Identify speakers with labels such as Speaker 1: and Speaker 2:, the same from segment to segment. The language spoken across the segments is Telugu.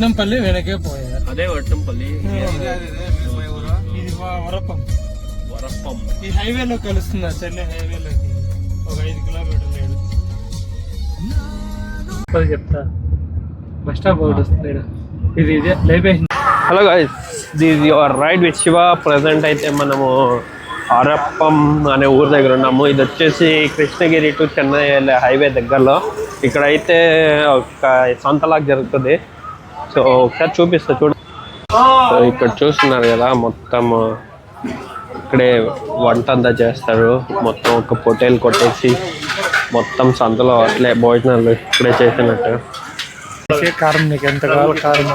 Speaker 1: వట్నంపల్లి వెనకే పోయా
Speaker 2: అదే వట్టంపల్లి
Speaker 1: ఇది వా- వరపం.
Speaker 2: వరప్పం
Speaker 1: ఈ హైవేలో కలుస్తుంది చెన్నై హైవేలోకి. ఒక ఐదు కిలోమీటర్లు ఏడు. చెప్తా. బస్ స్టాప్ ఒకటి వస్తుంది. ఇది ఇదే library
Speaker 2: hello guys this your ride with Shiva present అయితే మనము అరప్పం అనే ఊరు దగ్గర ఉన్నాము. ఇది వచ్చేసి కృష్ణగిరి టు చెన్నై వెళ్ళే హైవే దగ్గరలో. ఇక్కడ అయితే ఒక సంతలాగా జరుగుతుంది. సో ఒకసారి చూపిస్తా చూడ. సో ఇక్కడ చూస్తున్నారు కదా మొత్తం ఇక్కడే వంట అంతా చేస్తారు. మొత్తం ఒక పొటేల్ కొట్టేసి మొత్తం సంతలో అట్లే భోజనాలు ఇక్కడే చేసినట్టు.
Speaker 1: కారం నీకు ఎంత కావాలి కారం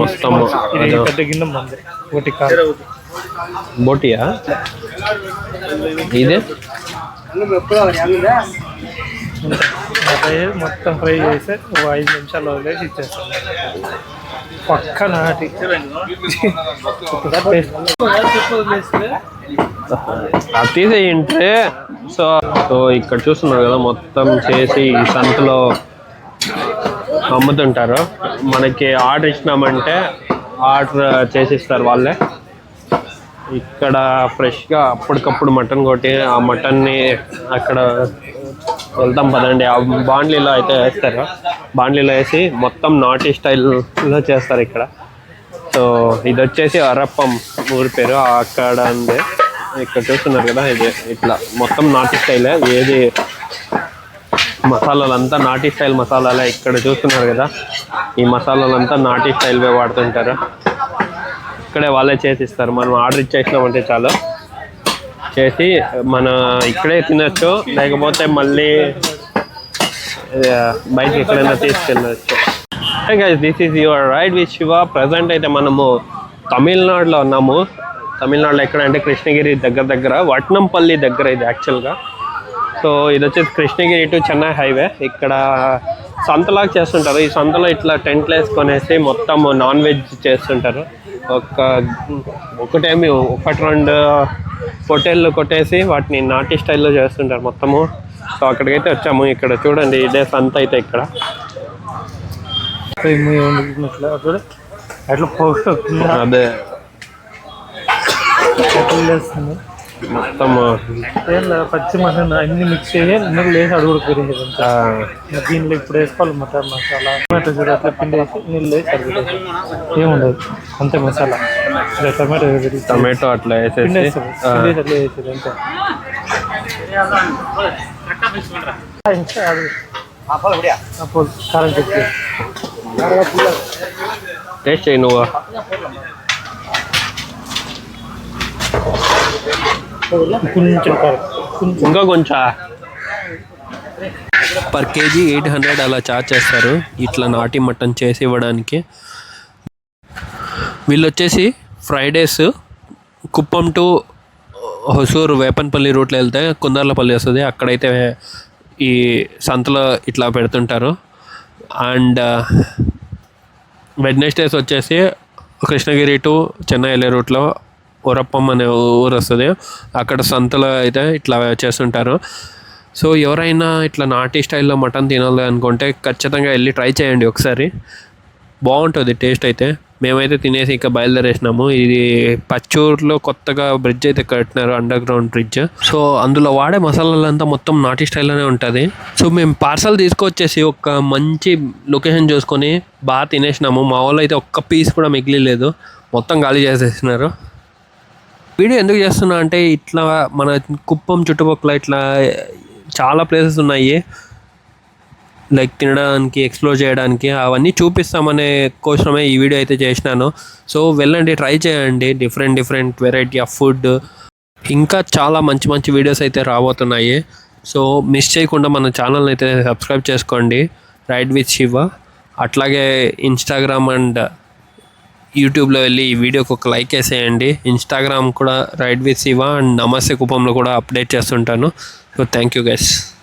Speaker 2: మొత్తం
Speaker 1: ఇది
Speaker 2: అదో.
Speaker 1: పెద్ద గిన్నె మంది ఒకటి కారం.
Speaker 2: బోటియా? ఇదే?
Speaker 1: ఫ్రై మొత్తం ఫ్రై చేసి ఒక ఐదు నిమిషాలు వదిలేసి ఇచ్చేస్తాం. పక్క నాటి.
Speaker 2: అది తీసేయంటే సో సో ఇక్కడ చూస్తున్నారు కదా మొత్తం చేసి ఈ సంతలో అమ్ముతుంటారు. మనకి ఆర్డర్ ఇచ్చినామంటే ఆర్డర్ చేసిస్తారు వాళ్ళే. ఇక్కడ ఫ్రెష్గా అప్పటికప్పుడు మటన్ కొట్టి ఆ మటన్ని అక్కడ వెళ్తాం పదండి. ఆ బాండ్లీలో అయితే వేస్తారు. బాండ్లీలో వేసి మొత్తం నాటి స్టైల్లో చేస్తారు ఇక్కడ. సో ఇది వచ్చేసి అరప్పం ఊరి పేరు. అక్కడ ఉంది ఇక్కడ చూస్తున్నారు కదా ఇది ఇట్లా మొత్తం నాటి స్టైలే. ఏది మసాలాలంతా నాటి స్టైల్ మసాలాలే ఇక్కడ చూస్తున్నారు కదా. ఈ మసాలాలంతా నాటి స్టైల్ వాడుతుంటారు. ఇక్కడే వాళ్ళే చేసిస్తారు మనం ఆర్డర్ ఇచ్చేసినామంటే చాలు. చేసి మన ఇక్కడే తినొచ్చు లేకపోతే మళ్ళీ బయట ఎక్కడైనా తీసుకెళ్ళచ్చు. This is your ride with Shiva present అయితే మనము తమిళనాడులో ఉన్నాము. తమిళనాడులో ఎక్కడ అంటే కృష్ణగిరి దగ్గర దగ్గర వట్నంపల్లి దగ్గర ఇది యాక్చువల్గా సో ఇది వచ్చేసి కృష్ణగిరి టు చెన్నై హైవే ఇక్కడ సంతలాగా చేస్తుంటారు. ఈ సంతలో ఇట్లా టెంట్లు వేసుకొనేసి మొత్తం నాన్ వెజ్ చేస్తుంటారు. ఒక ఒకటేమి ఒకటి రెండు పొటేళ్ళు కొట్టేసి వాటిని నాటి స్టైల్లో చేస్తుంటారు మొత్తము. సో అక్కడికైతే వచ్చాము. ఇక్కడ చూడండి ఇదే సంత అయితే ఇక్కడ.
Speaker 1: అట్లా
Speaker 2: అదే. మొత్తం
Speaker 1: పచ్చి మసాలా అన్ని మిక్స్ చేసి ఇందులో లేసి అడుగుడు పెరిగింది దీనిలో ఇప్పుడు వేసుకోవాలి మటన్ మసాలా టమాటో చూడు అట్లా పిండి వేసి నీళ్ళు వేసి అడుగుతాయి ఏముండదు అంతే మసాలా. టమాటో వేసి
Speaker 2: టమాటో అట్లా వేసేసి
Speaker 1: వేసి అట్లా వేసేది అంతే. కారం చెప్పి
Speaker 2: టేస్ట్ చేయి నువ్వు.
Speaker 1: కొంచెం
Speaker 2: ఇంకా కొంచెం. పర్ కేజీ ఎయిట్ హండ్రెడ్ అలా చార్జ్ చేస్తారు. ఇట్లా నాటి మటన్ చేసి ఇవ్వడానికి. వీళ్ళు వచ్చేసి ఫ్రైడేస్ కుప్పం టు హొసూరు వేపన్పల్లి రూట్లో వెళ్తే కుందర్లపల్లి వస్తుంది. అక్కడైతే ఈ సంతలో ఇట్లా పెడుతుంటారు. అండ్ వెడ్నెస్డేస్ వచ్చేసి కృష్ణగిరి టు చెన్నై వెళ్ళే రూట్లో ఊరప్పం అనే ఊరు వస్తుంది. అక్కడ సంతలో అయితే ఇట్లా చేస్తుంటారు. సో ఎవరైనా ఇట్లా నాటి స్టైల్లో మటన్ తినాలి అనుకుంటే ఖచ్చితంగా వెళ్ళి ట్రై చేయండి ఒకసారి. బాగుంటుంది టేస్ట్ అయితే. మేమైతే తినేసి ఇంకా బయలుదేరేసినాము. ఇది పచ్చూరులో కొత్తగా బ్రిడ్జ్ అయితే కట్టినారు అండర్ గ్రౌండ్ బ్రిడ్జ్. సో అందులో వాడే మసాలాలంతా మొత్తం నాటి స్టైల్లోనే ఉంటుంది. సో మేము పార్సల్ తీసుకొచ్చేసి ఒక మంచి లొకేషన్ చూసుకొని బాగా తినేసినాము. మా వాళ్ళు అయితే ఒక్క పీస్ కూడా మిగిలిలేదు. మొత్తం ఖాళీ చేసేసినారు. వీడియో ఎందుకు చేస్తున్నా అంటే ఇట్లా మన కుప్పం చుట్టుపక్కల ఇట్లా చాలా ప్లేసెస్ ఉన్నాయి. లైక్ తినడానికి ఎక్స్ప్లోర్ చేయడానికి అవన్నీ చూపిస్తామనే కోసమే ఈ వీడియో అయితే చేసినాను. సో వెళ్ళండి ట్రై చేయండి. Different different variety of food ఇంకా చాలా మంచి మంచి వీడియోస్ అయితే రాబోతున్నాయి. సో మిస్ చేయకుండా మన ఛానల్ని అయితే సబ్స్క్రైబ్ చేసుకోండి. రైడ్ విత్ శివ అట్లాగే ఇన్స్టాగ్రామ్ అండ్ యూట్యూబ్లో వెళ్ళి ఈ వీడియోకి ఒక లైక్ వేసేయండి. ఇన్స్టాగ్రామ్ కూడా రైడ్ విత్ శివ అండ్ నమస్తే కుపంలో కూడా అప్డేట్ చేస్తుంటాను. So thank you guys